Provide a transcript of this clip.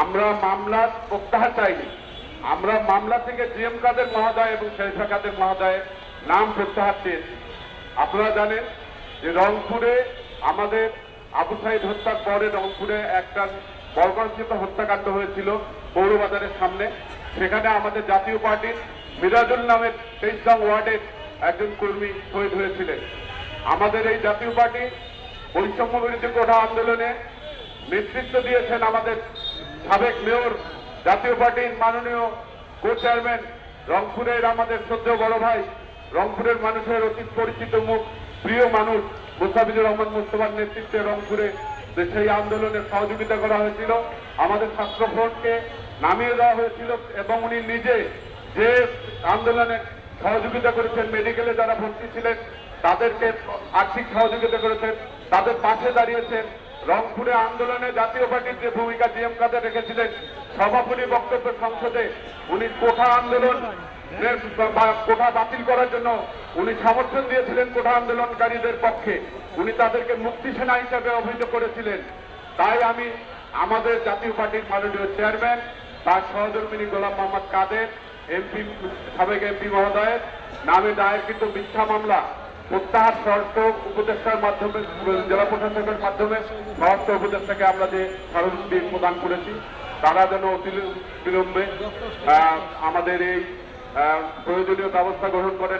আমরা মামলার প্রত্যাহার চাইনি। আমরা মামলা থেকে জিএম কাদের মহোদয় এবং শেরফা কাদের মহোদয়ের নাম প্রত্যাহার চেয়েছি। আপনারা জানেন যে রংপুরে আমাদের আবু সাইদ হত্যার পরে রংপুরে একটা বর্গঞ্চিত হত্যাকাণ্ড হয়েছিল পৌরবাজারের সামনে। সেখানে আমাদের জাতীয় পার্টির মিরাজুল নামের তেইশ নং ওয়ার্ডের একজন কর্মী শহীদ হয়েছিলেন। আমাদের এই জাতীয় পার্টি বৈষম্য বিরোধী কোঠা আন্দোলনে নেতৃত্ব দিয়েছেন আমাদের সাবেক মেয়র জাতীয় পার্টির মাননীয় কো চেয়ারম্যান রংপুরের আমাদের সদ্য বড় ভাই, রংপুরের মানুষের অতি পরিচিত মুখ, প্রিয় মানুষ, মুস্তাফিজুর রহমান মুস্তফার নেতৃত্বে রংপুরে সেই আন্দোলনে সহযোগিতা করা হয়েছিল, আমাদের ছাত্র ফ্রন্টকে নামিয়ে দেওয়া হয়েছিল এবং উনি নিজে যে আন্দোলনে সহযোগিতা করেছেন, মেডিকেলে যারা ভর্তি ছিলেন, তাদেরকে আর্থিক সহযোগিতা করেছেন, তাদের পাশে দাঁড়িয়েছেন রংপুরে আন্দোলনে জাতীয় পার্টির যে ভূমিকা জিএম কাদের রেখেছিলেন সভাপতি বক্তব্য সংসদে, উনি কোঠা আন্দোলন কোঠা বাতিল করার জন্য উনি সমর্থন দিয়েছিলেন কোঠা আন্দোলনকারীদের পক্ষে। উনি তাদেরকে মুক্তি সেনা হিসাবে অভিহিত করেছিলেন। তাই আমি আমাদের জাতীয় পার্টির মাননীয় চেয়ারম্যান তার সহধর্মিনী গোলাম মোহাম্মদ কাদের, এমপি, সাবেক এমপি মহোদয়ের নামে দায়েরকৃত মিথ্যা মামলা প্রত্যাহার শর্ত উপদেষ্টার মাধ্যমে, জেলা প্রশাসকের মাধ্যমে সমস্ত উপদেষ্টাকে আমরা যে স্মারকলিপি প্রদান করেছি, তারা যেন অতি বিলম্বে আমাদের এই প্রয়োজনীয় ব্যবস্থা গ্রহণ করেন।